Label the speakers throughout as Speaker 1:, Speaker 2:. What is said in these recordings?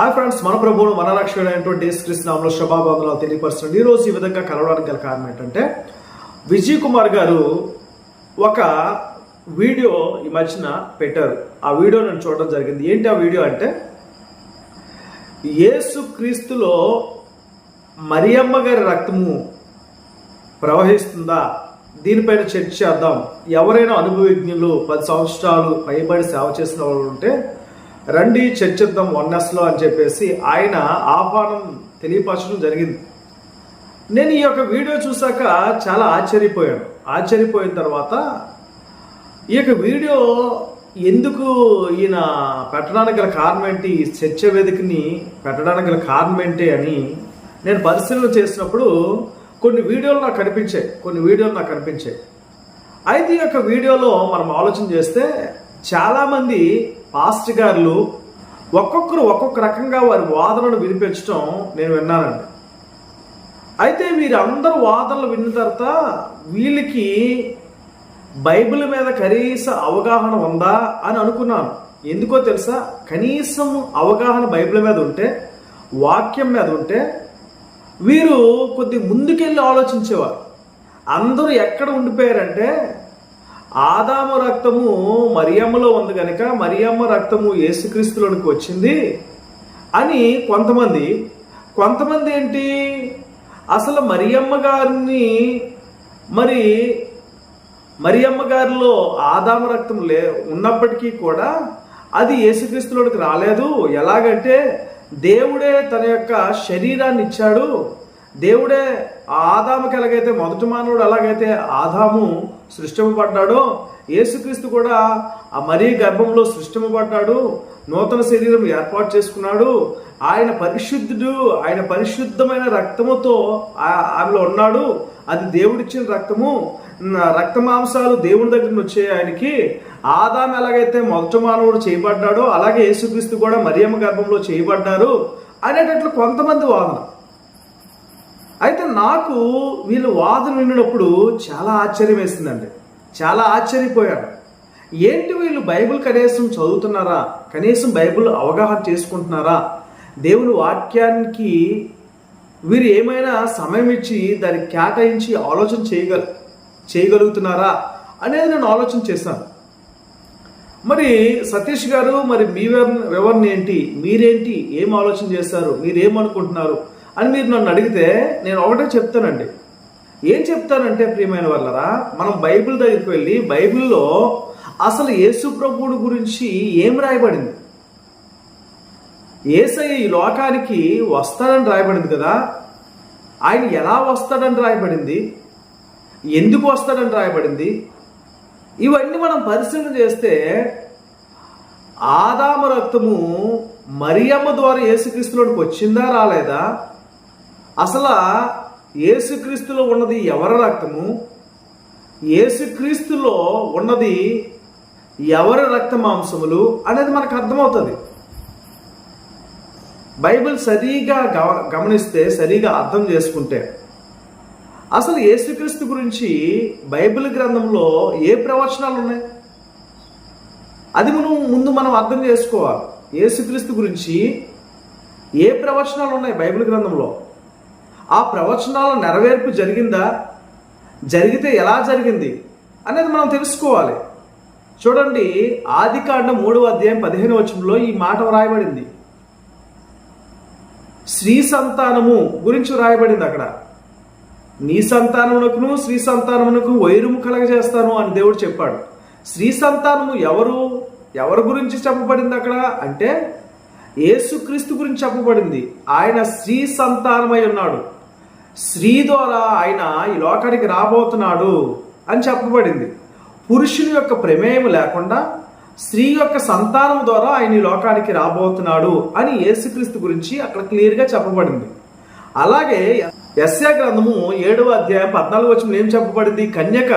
Speaker 1: Hi friends మన ప్రభువులు మన రక్షకుడైనటువంటి యేసుక్రీస్తునామంలో శుభాబంధనాలు తెలియపరుస్తున్నాడు ఈ ఈ విధంగా కలవడానికి గల కారణం ఏంటంటే విజయ్ కుమార్ గారు ఒక వీడియో ఈ మధ్యన పెట్టారు. ఆ వీడియో నేను చూడడం జరిగింది. ఏంటి ఆ వీడియో అంటే ఏసు క్రీస్తులో మరియమ్మ గారి రక్తము ప్రవహిస్తుందా? దీనిపైన చర్చ చేద్దాం. ఎవరైనా అనుభవజ్ఞులు పది సంవత్సరాలు పైబడి సేవ చేసిన వాళ్ళు ఉంటే రండి చర్చిద్దాం వన్నెస్లో అని చెప్పేసి ఆయన ఆహ్వానం తెలియపరచడం జరిగింది. నేను ఈ యొక్క వీడియో చూసాక చాలా ఆశ్చర్యపోయాను. ఆశ్చర్యపోయిన తర్వాత ఈ యొక్క వీడియో ఎందుకు ఈయన పెట్టడానికి గల కారణం ఏంటి? ఈ చర్చ వేదికని పెట్టడానికి గల కారణం ఏంటి అని నేను పరిశీలన చేసినప్పుడు కొన్ని వీడియోలు నాకు కనిపించాయి. కొన్ని వీడియోలు నాకు కనిపించాయి. అయితే ఈ యొక్క వీడియోలో మనం ఆలోచన చేస్తే చాలామంది పాస్ట్ గారులు ఒక్కొక్కరు ఒక్కొక్క రకంగా వారి వాదనలు వినిపించడం నేను విన్నానండి. అయితే వీరందరూ వాదనలు విన్న తర్వాత వీళ్ళకి బైబిల్ మీద కనీస అవగాహన ఉందా అని అనుకున్నాను. ఎందుకో తెలుసా? కనీసం అవగాహన బైబిల్ మీద ఉంటే వాక్యం మీద ఉంటే వీరు కొద్ది ముందుకెళ్ళి ఆలోచించేవారు. అందరూ ఎక్కడ ఉండిపోయారంటే ఆదాము రక్తము మరియమ్మలో ఉంది కనుక మరియమ్మ రక్తము యేసుక్రీస్తులోనికి వచ్చింది అని కొంతమంది కొంతమంది ఏంటి? అసలు మరియమ్మ గారిని మరి మరియమ్మ గారిలో ఆదామ రక్తం లే ఉన్నప్పటికీ కూడా అది యేసుక్రీస్తులోనికి రాలేదు. ఎలాగంటే దేవుడే తన యొక్క శరీరాన్ని ఇచ్చాడు. దేవుడే ఆ ఆదాముకి ఎలాగైతే మొదటి మానవుడు ఎలాగైతే ఆదాము సృష్టింపబడ్డాడో యేసుక్రీస్తు కూడా ఆ మరీ గర్భంలో సృష్టింపబడ్డాడు నూతన శరీరం ఏర్పాటు చేసుకున్నాడు. ఆయన పరిశుద్ధుడు ఆయన పరిశుద్ధమైన రక్తముతో ఆమెలో ఉన్నాడు. అది దేవుడిచ్చిన రక్తము. రక్తమాంసాలు రక్త మాంసాలు దేవుని దగ్గర నుంచి ఆయనకి. ఆదాం ఎలాగైతే మొదటి మానవుడు చేయబడ్డాడో అలాగే యేసుక్రీస్తు కూడా మరియమ్మ గర్భంలో చేయబడ్డారు అనేటట్లు కొంతమంది వాదన. నాకు వీళ్ళు వాదన విన్నప్పుడు చాలా ఆశ్చర్యం వేసిందండి. చాలా ఆశ్చర్యపోయాను ఏంటి వీళ్ళు బైబిల్ కనీసం చదువుతున్నారా? కనీసం బైబిల్ అవగాహన చేసుకుంటున్నారా? దేవుని వాక్యానికి వీరు ఏమైనా సమయం ఇచ్చి దాన్ని కేటాయించి ఆలోచన చేయగల చేయగలుగుతున్నారా అనేది నేను ఆలోచన చేశాను. మరి సతీష్ గారు మరి మీ వివరణ ఏంటి? మీరేంటి? ఏం ఆలోచన చేస్తారు మీరేమనుకుంటున్నారు అని మీరు నన్ను అడిగితే నేను ఒకటే చెప్తానండి. ఏం చెప్తానంటే ప్రియమైన వాళ్ళరా మనం బైబిల్ దగ్గరికి వెళ్ళి బైబిల్లో అసలు యేసు ప్రభువుడు గురించి ఏం రాయబడింది? ఏసయ్య ఈ లోకానికి వస్తాడని రాయబడింది కదా? ఆయన ఎలా వస్తాడని రాయబడింది? ఎందుకు వస్తాడని రాయబడింది? ఇవన్నీ మనం పరిశీలన చేస్తే ఆదామ రక్తము మరియమ్మ ద్వారా యేసుక్రీస్తులోనికి వచ్చిందా రాలేదా? అసలు ఏసుక్రీస్తులో ఉన్నది ఎవరి రక్తము? ఏసుక్రీస్తులో ఉన్నది ఎవరి రక్త మాంసములు అనేది మనకు అర్థమవుతుంది. బైబిల్ సరిగా గమనిస్తే సరిగా అర్థం చేసుకుంటే అసలు యేసుక్రీస్తు గురించి బైబిల్ గ్రంథంలో ఏ ప్రవచనాలు ఉన్నాయి? అది మనం ముందు మనం అర్థం చేసుకోవాలి. యేసుక్రీస్తు గురించి ఏ ప్రవచనాలు ఉన్నాయి బైబిల్ గ్రంథంలో? ఆ ప్రవచనాల నెరవేర్పు జరిగిందా? జరిగితే ఎలా జరిగింది? అనేది మనం తెలుసుకోవాలి. చూడండి ఆది కాండం మూడవ అధ్యాయం పదిహేను వచనంలో ఈ మాట వ్రాయబడింది. స్త్రీ సంతానము గురించి వ్రాయబడింది అక్కడ. నీ సంతానమునకును స్త్రీ సంతానమునకు వైరుము కలగజేస్తాను అని దేవుడు చెప్పాడు. స్త్రీ సంతానము ఎవరు? ఎవరి గురించి చెప్పబడింది అక్కడ? అంటే యేసుక్రీస్తు గురించి చెప్పబడింది. ఆయన స్త్రీ సంతానమై ఉన్నాడు. స్త్రీ ద్వారా ఆయన ఈ లోకానికి రాబోతున్నాడు అని చెప్పబడింది. పురుషుని యొక్క ప్రమేయం లేకుండా స్త్రీ యొక్క సంతానం ద్వారా ఆయన ఈ లోకానికి రాబోతున్నాడు అని యేసుక్రీస్తు గురించి అక్కడ క్లియర్గా చెప్పబడింది. అలాగే యస్యా గ్రంథము ఏడవ అధ్యాయం పద్నాలుగు వచ్చిన ఏం చెప్పబడింది? కన్యక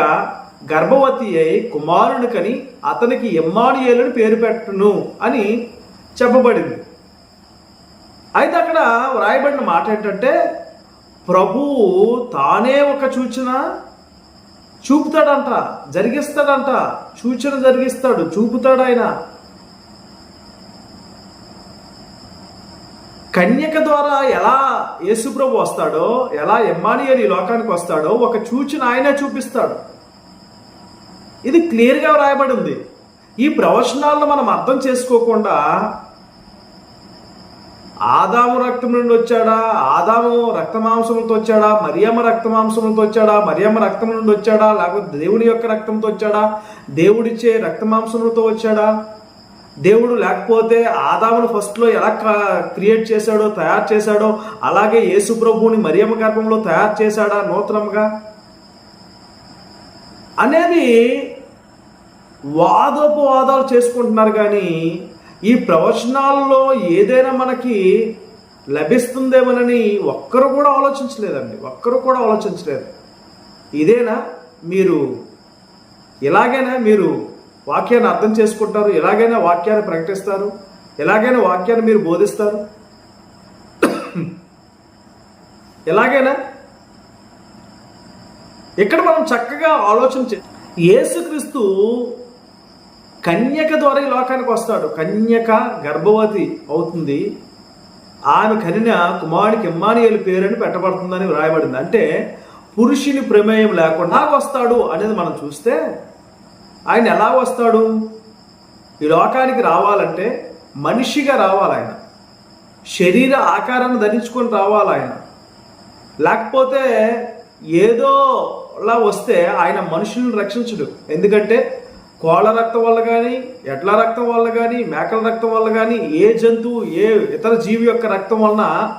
Speaker 1: గర్భవతి అయి కుమారుని కని అతనికి ఎమ్మానుయేలుని పేరు పెట్టును అని చెప్పబడింది. అయితే అక్కడ వ్రాయబడిన మాట ఏంటంటే ప్రభువు తానే ఒక సూచన చూపుతాడంట జరిగిస్తాడంట సూచన జరిగిస్తాడు చూపుతాడు ఆయన కన్యక ద్వారా ఎలా యేసుప్రభు వస్తాడో ఎలా ఎమ్మానియల్ ఈ లోకానికి వస్తాడో ఒక చూచిన ఆయనే చూపిస్తాడు. ఇది క్లియర్గా వ్రాయబడి ఉంది. ఈ ప్రవచనాలను మనం అర్థం చేసుకోకుండా ఆదాము రక్తం నుండి వచ్చాడా? ఆదాము రక్తమాంసములతో వచ్చాడా? మరియమ్మ రక్తమాంసములతో వచ్చాడా? మరియమ్మ రక్తం నుండి వచ్చాడా? లేకపోతే దేవుడి యొక్క రక్తంతో వచ్చాడా? దేవుడిచ్చే రక్తమాంసములతో వచ్చాడా? దేవుడు లేకపోతే ఆదామును ఫస్ట్లో ఎలా క్రియేట్ చేశాడో తయారు చేశాడో అలాగే యేసు ప్రభువుని మరియమ్మ గర్భంలో తయారు చేశాడా నూతనంగా? అనేది వాదోపవాదాలు చేసుకుంటున్నారు కానీ ఈ ప్రవచనాల్లో ఏదైనా మనకి లభిస్తుందేమోనని ఒక్కరు కూడా ఆలోచించలేదండి. ఒక్కరు కూడా ఆలోచించలేదు. ఇదేనా? మీరు ఇలాగైనా మీరు వాక్యాన్ని అర్థం చేసుకుంటారు ఎలాగైనా వాక్యాన్ని ప్రకటిస్తారు ఎలాగైనా వాక్యాన్ని మీరు బోధిస్తారు. ఎలాగైనా ఇక్కడ మనం చక్కగా ఆలోచించే యేసుక్రీస్తు కన్యక ద్వారా ఈ లోకానికి వస్తాడు. కన్యక గర్భవతి అవుతుంది. ఆమె కనిన కుమారుడికి ఇమ్మానియల్ పేరని పెట్టబడుతుందని వ్రాయబడింది. అంటే పురుషుని ప్రమేయం లేకుండా వస్తాడు అనేది మనం చూస్తే ఆయన ఎలా వస్తాడు? ఈ లోకానికి రావాలంటే మనిషిగా రావాలి ఆయన. శరీర ఆకారాన్ని ధరించుకొని రావాలి ఆయన. లేకపోతే ఏదోలా వస్తే ఆయన మనుషులను రక్షించడు. ఎందుకంటే కోళ్ళ రక్తం వల్ల కానీ ఎడ్ల రక్తం వల్ల కానీ మేకల రక్తం వల్ల కానీ ఏ జంతువు ఏ ఇతర జీవి యొక్క రక్తం వలన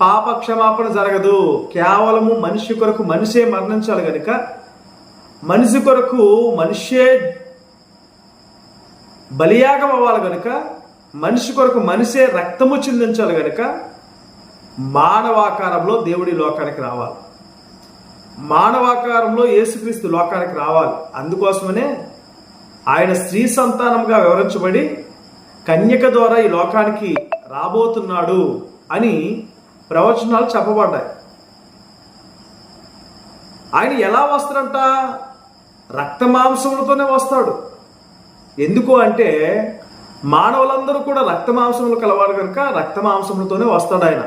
Speaker 1: పాప క్షమాపణ జరగదు. కేవలము మనిషి కొరకు మనిషే మరణించాలి కనుక మనిషి కొరకు మనిషే బలియాగం అవ్వాలి కనుక మనిషి కొరకు మనిషే రక్తము చిందించాలి కనుక మానవాకారంలో దేవుడి లోకానికి రావాలి. మానవాకారంలో యేసుక్రీస్తు లోకానికి రావాలి. అందుకోసమనే ఆయన స్త్రీ సంతానంగా వివరించబడి కన్యక ద్వారా ఈ లోకానికి రాబోతున్నాడు అని ప్రవచనాలు చెప్పబడ్డాయి. ఆయన ఎలా వస్తాడంట? రక్తమాంసములతోనే వస్తాడు. ఎందుకు అంటే మానవులందరూ కూడా రక్త మాంసములు కలవాడు కనుక రక్త మాంసములతోనే వస్తాడు ఆయన.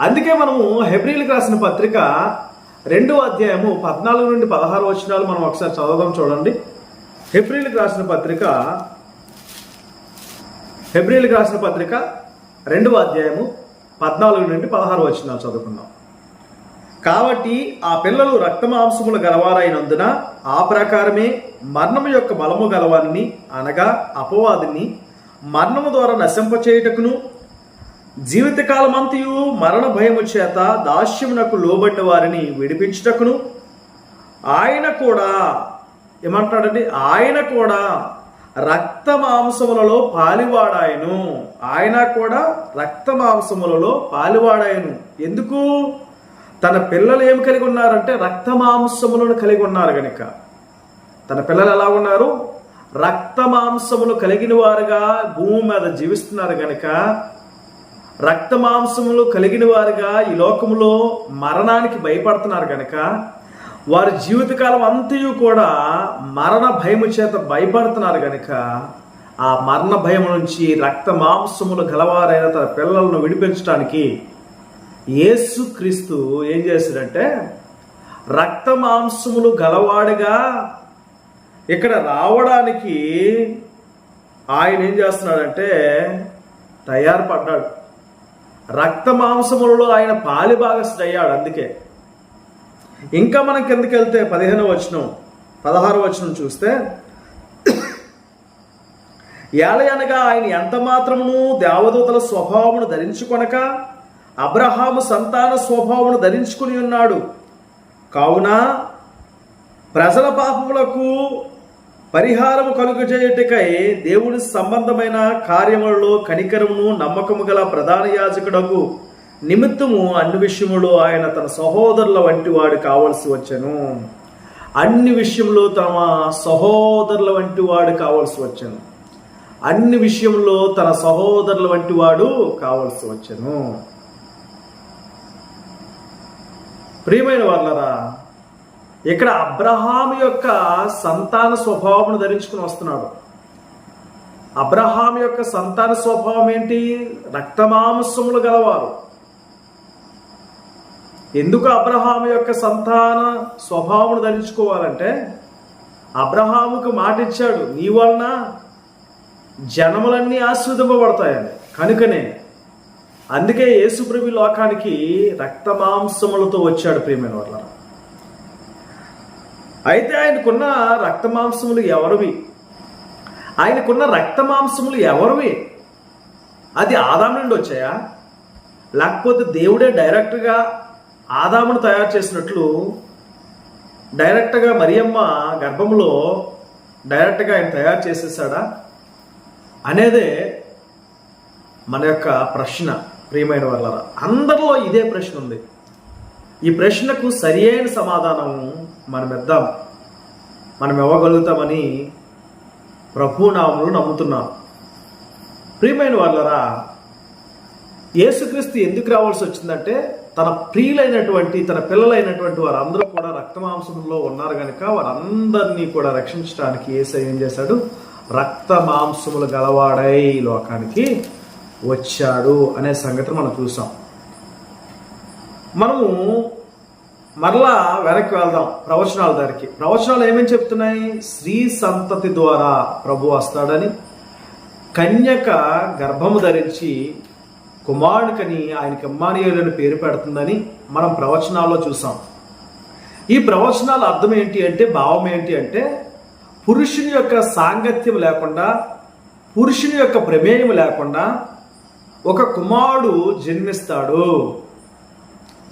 Speaker 1: అందుకే మనము హెబ్రిల్కి రాసిన పత్రిక రెండో అధ్యాయము పద్నాలుగు నుండి పదహారు వచనాలు మనం ఒకసారి చదవదాం చూడండి. హెబ్రిల్కి రాసిన పత్రిక హెబ్రిల్కి రాసిన పత్రిక రెండవ అధ్యాయము పద్నాలుగు నుండి పదహారు వచ్చినాలు చదువుకుందాం కాబట్టి ఆ పిల్లలు రక్తమాంసములు గలవారైనందున ఆ ప్రకారమే మరణము యొక్క బలము గలవారిని అనగా అపవాదిని మరణము ద్వారా నశింపచేయుటకును జీవితకాలమంతయు మరణ భయము చేత దాస్యమునకు లోబడ్డ వారిని విడిపించుటకును ఆయన కూడా ఏమంటాడండి? ఆయన కూడా రక్త మాంసములలో పాలివాడాయను. ఆయన కూడా రక్త మాంసములలో పాలివాడాయను. ఎందుకు? తన పిల్లలు ఏమి కలిగి ఉన్నారంటే రక్త మాంసములను కలిగి ఉన్నారు కనుక తన పిల్లలు ఎలా ఉన్నారు? రక్త మాంసములు కలిగిన వారుగా భూమి మీద జీవిస్తున్నారు కనుక రక్త మాంసములు కలిగిన వారుగా ఈ లోకములో మరణానికి భయపడుతున్నారు కనుక వారి జీవితకాలం అంతయు కూడా మరణ భయము చేత భయపడుతున్నారు కనుక ఆ మరణ భయం నుంచి రక్త మాంసములు గలవారైన తన పిల్లలను విడిపించడానికి యేసుక్రీస్తు ఏం చేశాడంటే రక్త మాంసములు గలవాడుగా ఇక్కడ రావడానికి ఆయన ఏం చేస్తున్నాడంటే తయారుపడ్డాడు. రక్త మాంసములలో ఆయన పాలి అయ్యాడు అందుకే. ఇంకా మనం కిందకి వెళ్తే పదిహేను వచనం పదహారు వచనం చూస్తే ఏలయనగా ఆయన ఎంత మాత్రమును దేవదూతల స్వభావమును ధరించుకొనక అబ్రహాము సంతాన స్వభావమును ధరించుకుని ఉన్నాడు. కావున ప్రజల పాపములకు పరిహారము కలుగజేయుటకై దేవుని సంబంధమైన కార్యములలో కనికరమును నమ్మకము గల ప్రధాన యాజకుడకు నిమిత్తము అన్ని విషయములో ఆయన తన సహోదరుల వంటి వాడు కావలసి వచ్చను. అన్ని విషయంలో తమ సహోదరుల వంటి వాడు కావలసి వచ్చను. అన్ని విషయంలో తన సహోదరుల వంటి వాడు కావలసి వచ్చను. ప్రియమైన వాళ్ళరా ఇక్కడ అబ్రహాం యొక్క సంతాన స్వభావమును ధరించుకుని వస్తున్నాడు. అబ్రహాం యొక్క సంతాన స్వభావం ఏంటి? రక్తమాంసములు గలవారు. ఎందుకు అబ్రహాము యొక్క సంతాన స్వభావం ధరించుకోవాలంటే అబ్రహాముకు మాట ఇచ్చాడు నీ వలన జనములన్నీ ఆస్వాదింపబడతాయని కనుకనే అందుకే యేసుప్రభు లోకానికి రక్తమాంసములతో వచ్చాడు ప్రియమైన వాళ్ళ అయితే ఆయనకున్న రక్తమాంసములు ఎవరివి? ఆయనకున్న రక్తమాంసములు ఎవరివి? అది ఆదాం నుండి వచ్చాయా? లేకపోతే దేవుడే డైరెక్ట్గా ఆదామును తయారు చేసినట్లు డైరెక్ట్గా మరియమ్మ గర్భంలో డైరెక్ట్గా ఆయన తయారు చేసేసాడా అనేదే మన యొక్క ప్రశ్న ప్రియమైన వాళ్ళ అందరిలో ఇదే ప్రశ్న ఉంది. ఈ ప్రశ్నకు సరి అయిన సమాధానం మనం ఇద్దాం మనం ఇవ్వగలుగుతామని ప్రభునామును నమ్ముతున్నాం ప్రియమైన వాళ్ళరా యేసుక్రీస్తు ఎందుకు రావాల్సి వచ్చిందంటే తన ప్రియులైనటువంటి తన పిల్లలైనటువంటి వారందరూ కూడా రక్తమాంసంలో ఉన్నారు కనుక వారందరినీ కూడా రక్షించడానికి ఏసై ఏం చేశాడు? రక్త మాంసములు గలవాడై లోకానికి వచ్చాడు అనే సంగతి మనం చూసాం. మనము మరలా వెనక్కి వెళ్దాం ప్రవచనాల దగ్గరికి. ప్రవచనాలు ఏమేమి చెప్తున్నాయి? స్త్రీ సంతతి ద్వారా ప్రభు వస్తాడని కన్యక గర్భము ధరించి కుమారునికని ఆయనకి అమ్మానియులని పేరు పెడుతుందని మనం ప్రవచనాల్లో చూసాం. ఈ ప్రవచనాల అర్థం ఏంటి అంటే భావం ఏంటి అంటే పురుషుని యొక్క సాంగత్యం లేకుండా పురుషుని యొక్క ప్రమేయం లేకుండా ఒక కుమారుడు జన్మిస్తాడు.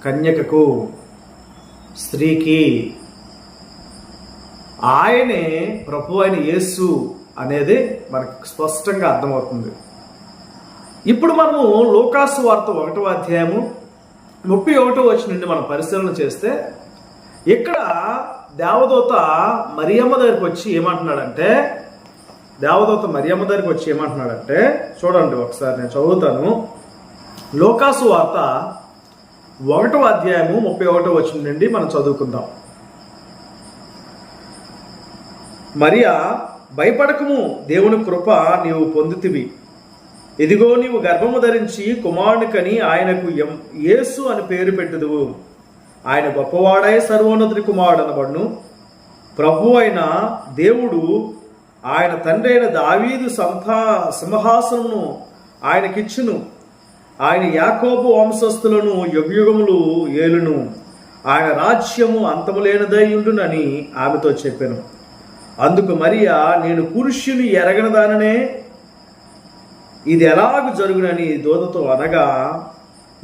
Speaker 1: కన్యకకు స్త్రీకి. ఆయనే ప్రభు అయిన యేసు అనేది మనకు స్పష్టంగా అర్థమవుతుంది. ఇప్పుడు మనము లోకాసు వార్త ఒకటో అధ్యాయము ముప్పై ఒకటో వచ్చి నుండి మనం పరిశీలన చేస్తే ఇక్కడ దేవదూత మరియమ్మ దగ్గరికి వచ్చి ఏమంటున్నాడంటే దేవదూత మరియమ్మ దగ్గరికి వచ్చి ఏమంటున్నాడంటే చూడండి ఒకసారి నేను చదువుతాను. లోకాసు వార్త ఒకటో అధ్యాయము ముప్పై ఒకటో వచ్చిన నుండి మనం చదువుకుందాం. మరియా భయపడకము దేవుని కృప నీవు పొందుతివి. ఇదిగో నీవు గర్భము ధరించి కుమారునికని ఆయనకు ఎం యేసు అని పేరు పెట్టుదువు. ఆయన గొప్పవాడై సర్వోన్నతుడి కుమారుడు అనబడును. ప్రభు అయిన దేవుడు ఆయన తండ్రి అయిన దావీదు సంతా సింహాసనమును ఆయనకిచ్చును. ఆయన యాకోబు వంశస్థులను యుగయుగములు ఏలును. ఆయన రాజ్యము అంతములేనిదై ఉండునని ఆమెతో చెప్పాను. అందుకు మరియా నేను పురుషుని ఎరగనదాననే ఇది ఎలాగ జరుగునని దూతతో అనగా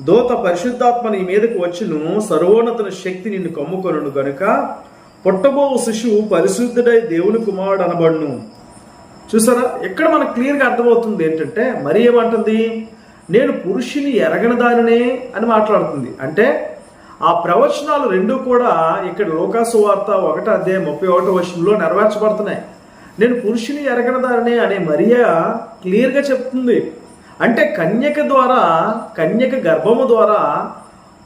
Speaker 1: దూత పరిశుద్ధాత్మ నీ మీదకు వచ్చును సర్వోన్నతుని శక్తి నిన్ను కమ్ముకొనును గనుక పుట్టబో శిశువు పరిశుద్ధుడై దేవుని కుమారుడు అనబడును. చూసారా? ఇక్కడ మనకు క్లియర్గా అర్థమవుతుంది ఏంటంటే మరి ఏమంటుంది? నేను పురుషుని ఎరగని దానినే అని మాట్లాడుతుంది. అంటే ఆ ప్రవచనాలు రెండు కూడా ఇక్కడ లోకాసు వార్త ఒకటి అదే ముప్పై ఒకటో వర్షంలో నెరవేర్చబడుతున్నాయి. నేను పురుషుని ఎరగని అనే మరియా క్లియర్గా చెప్తుంది. అంటే కన్యక ద్వారా కన్యక గర్భము ద్వారా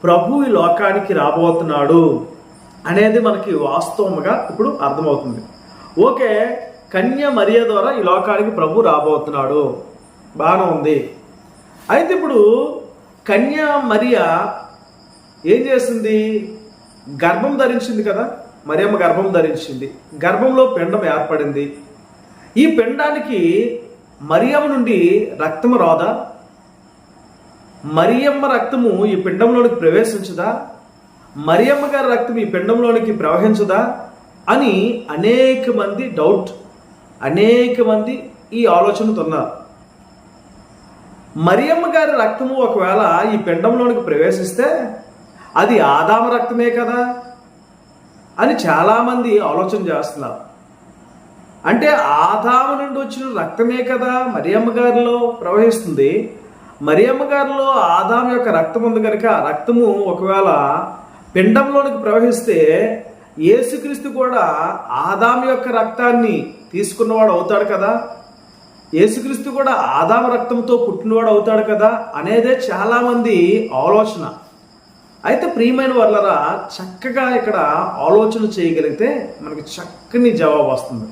Speaker 1: ప్రభు ఈ లోకానికి రాబోతున్నాడు అనేది మనకి వాస్తవంగా ఇప్పుడు అర్థమవుతుంది. ఓకే కన్య మరియ ద్వారా ఈ లోకానికి ప్రభు రాబోతున్నాడు. బాగానే ఉంది. అయితే ఇప్పుడు కన్య మరియ ఏం చేస్తుంది గర్భం ధరించింది కదా. మరియమ్మ గర్భం ధరించింది. గర్భంలో పిండం ఏర్పడింది. ఈ పిండానికి మరియమ్మ నుండి రక్తము రాదా? మరియమ్మ రక్తము ఈ పిండంలోనికి ప్రవేశించదా? మరియమ్మ గారి రక్తం ఈ పిండంలోనికి ప్రవహించదా? అని అనేక మంది డౌట్ అనేక మంది ఈ ఆలోచనతో ఉన్నారు మరియమ్మ గారి రక్తము ఒకవేళ ఈ పిండంలోనికి ప్రవేశిస్తే అది ఆదామ రక్తమే కదా? అని చాలామంది ఆలోచన చేస్తున్నారు. అంటే ఆదాము నుండి వచ్చిన రక్తమే కదా మరియమ్మ గారిలో ప్రవహిస్తుంది. మరియమ్మ గారిలో ఆదాం యొక్క రక్తం ఉంది కనుక ఆ రక్తము ఒకవేళ పిండంలోనికి ప్రవహిస్తే యేసుక్రీస్తు కూడా ఆదాం యొక్క రక్తాన్ని తీసుకున్నవాడు అవుతాడు కదా? యేసుక్రీస్తు కూడా ఆదామ రక్తంతో పుట్టినవాడు అవుతాడు కదా? అనేదే చాలామంది ఆలోచన. అయితే ప్రియమైన వాళ్ళరా చక్కగా ఇక్కడ ఆలోచన చేయగలిగితే మనకి చక్కని జవాబు వస్తుంది.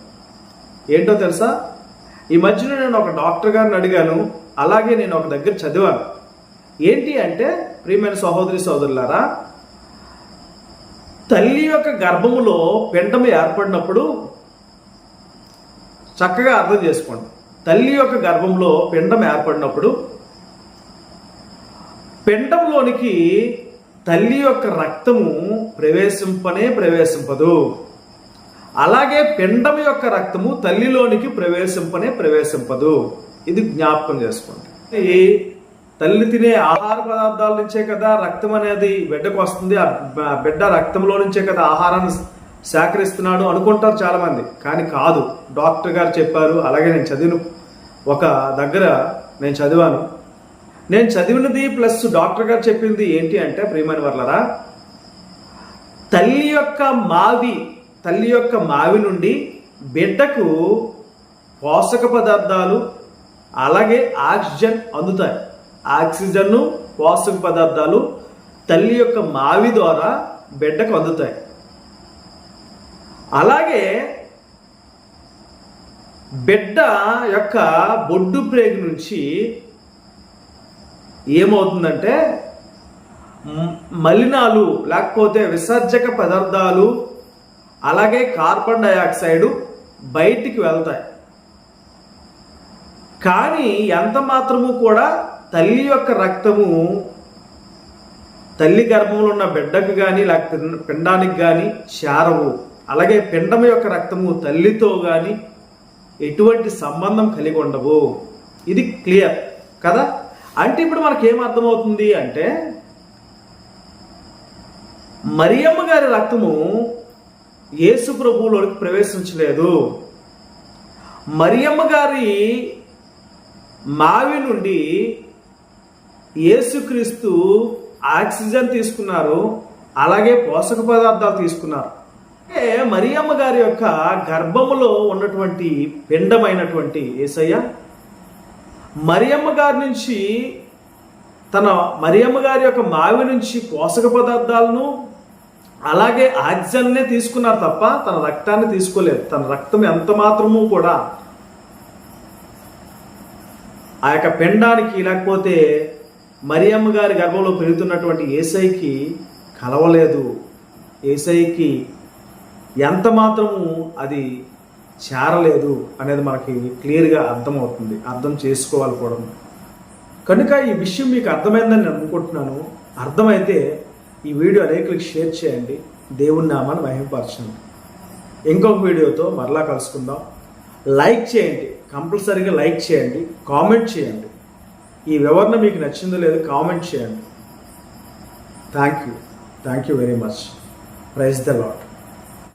Speaker 1: ఏంటో తెలుసా? ఈ మధ్యన నేను ఒక డాక్టర్ గారిని అడిగాను అలాగే నేను ఒక దగ్గర చదివాను. ఏంటి అంటే ప్రియమైన సహోదరి సహోదరులారా తల్లి యొక్క గర్భములో పిండం ఏర్పడినప్పుడు చక్కగా అర్థం చేసుకోండి. తల్లి యొక్క గర్భంలో పిండం ఏర్పడినప్పుడు పిండంలోనికి తల్లి యొక్క రక్తము ప్రవేశింపనే ప్రవేశింపదు. అలాగే పిండం యొక్క రక్తము తల్లిలోనికి ప్రవేశింపనే ప్రవేశింపదు. ఇది జ్ఞాపకం చేసుకోండి. తల్లి తినే ఆహార పదార్థాల నుంచే కదా రక్తం అనేది బిడ్డకు వస్తుంది. ఆ బిడ్డ రక్తంలో నుంచే కదా ఆహారాన్ని సేకరిస్తున్నాడు అనుకుంటారు చాలామంది. కానీ కాదు. డాక్టర్ గారు చెప్పారు. అలాగే నేను చదివిన ఒక దగ్గర నేను చదివాను. నేను చదివినది ప్లస్ డాక్టర్ గారు చెప్పింది ఏంటి అంటే ప్రియమైన వర్లరా తల్లి యొక్క మావి తల్లి యొక్క మావి నుండి బిడ్డకు పోషక పదార్థాలు అలాగే ఆక్సిజన్ అందుతాయి. ఆక్సిజన్ను పోషక పదార్థాలు తల్లి యొక్క మావి ద్వారా బిడ్డకు అందుతాయి. అలాగే బిడ్డ యొక్క బొడ్డు ప్రేగు నుంచి ఏమవుతుందంటే మలినాలు లేకపోతే విసర్జక పదార్థాలు అలాగే కార్బన్ డయాక్సైడ్ బయటికి వెళ్తాయి. కానీ ఎంత మాత్రము కూడా తల్లి యొక్క రక్తము తల్లి గర్భంలో ఉన్న బిడ్డకు కానీ లేకపోతే పిండానికి కానీ చేరవు. అలాగే పిండం యొక్క రక్తము తల్లితో కానీ ఎటువంటి సంబంధం కలిగి ఉండవు. ఇది క్లియర్ కదా? అంటే ఇప్పుడు మనకేం అర్థమవుతుంది అంటే మరియమ్మ గారి రక్తము యేసు ప్రభువులోకి ప్రవేశించలేదు. మరియమ్మ గారి మావి నుండి యేసుక్రీస్తు ఆక్సిజన్ తీసుకున్నారు అలాగే పోషక పదార్థాలు తీసుకున్నారు. అంటే మరియమ్మ గారి యొక్క గర్భములో ఉన్నటువంటి పిండమైనటువంటి ఏసయ్య మరియమ్మ గారి నుంచి తన మరియమ్మ గారి యొక్క మావి నుంచి పోషక పదార్థాలను అలాగే ఆక్సిజన్నే తీసుకున్నారు తప్ప తన రక్తాన్ని తీసుకోలేదు. తన రక్తం ఎంత మాత్రము కూడా ఆ యొక్క పిండానికి లేకపోతే మరియమ్మ గారి గర్భంలో పెరుగుతున్నటువంటి ఏసైకి కలవలేదు. ఏసైకి ఎంత మాత్రము అది చేరలేదు అనేది మనకి క్లియర్గా అర్థమవుతుంది అర్థం చేసుకోవాలి కూడా కనుక ఈ విషయం మీకు అర్థమైందని నేను అనుకుంటున్నాను. అర్థమైతే ఈ వీడియో అనేకులకు షేర్ చేయండి. దేవుని నామాన్ని మహిమపరచండి ఇంకొక వీడియోతో మరలా కలుసుకుందాం. లైక్ చేయండి. కంపల్సరీగా లైక్ చేయండి. కామెంట్ చేయండి. ఈ వివరణ మీకు నచ్చిందో లేదో కామెంట్ చేయండి. Thank you. Thank you very much. Praise the Lord